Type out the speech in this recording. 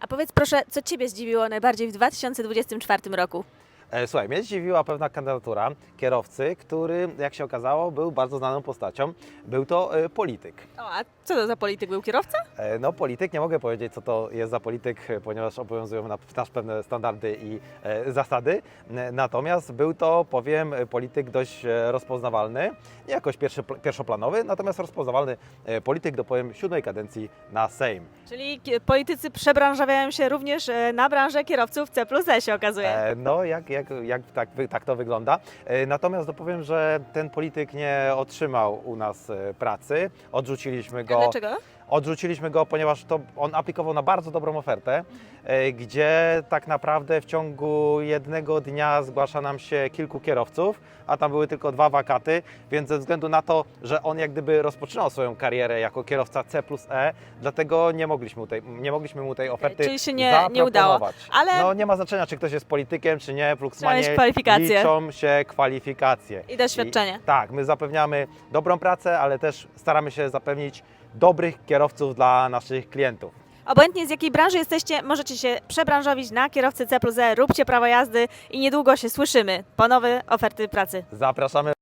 A powiedz proszę, co Ciebie zdziwiło najbardziej w 2024 roku? E, Słuchaj, mnie zdziwiła pewna kandydatura kierowcy, który, jak się okazało, był bardzo znaną postacią. Był to e, polityk. O, a co to za polityk był kierowca? E, No, polityk, nie mogę powiedzieć, co to jest za polityk, e, ponieważ obowiązują na- nas pewne standardy i e, zasady. N- Natomiast był to, powiem, e, polityk dość e, rozpoznawalny, nie jakoś pierwszy, pierwszoplanowy, natomiast rozpoznawalny e, polityk do, powiem, siódmej kadencji na Sejm. Czyli politycy przebranżawiają się również e, na branżę kierowców C plus E się okazuje. E, No, jak, jak, jak tak, tak to wygląda. E, Natomiast dopowiem, że ten polityk nie otrzymał u nas pracy. Odrzuciliśmy go. dlaczego? Odrzuciliśmy go, ponieważ to on aplikował na bardzo dobrą ofertę, gdzie tak naprawdę w ciągu jednego dnia zgłasza nam się kilku kierowców, a tam były tylko dwa wakaty, więc ze względu na to, że on jak gdyby rozpoczynał swoją karierę jako kierowca C plus E, dlatego nie mogliśmy mu tej, nie mogliśmy mu tej oferty czyli się nie- nie udało. Ale- No nie ma znaczenia, czy ktoś jest politykiem, czy nie, w kwalifikacje. liczą się kwalifikacje. I doświadczenie. I, tak, my zapewniamy dobrą pracę, ale też staramy się zapewnić dobrych kierowców dla naszych klientów. Obojętnie z jakiej branży jesteście, możecie się przebranżowić na kierowcę C plus E, róbcie prawo jazdy i niedługo się słyszymy po nowe oferty pracy. Zapraszamy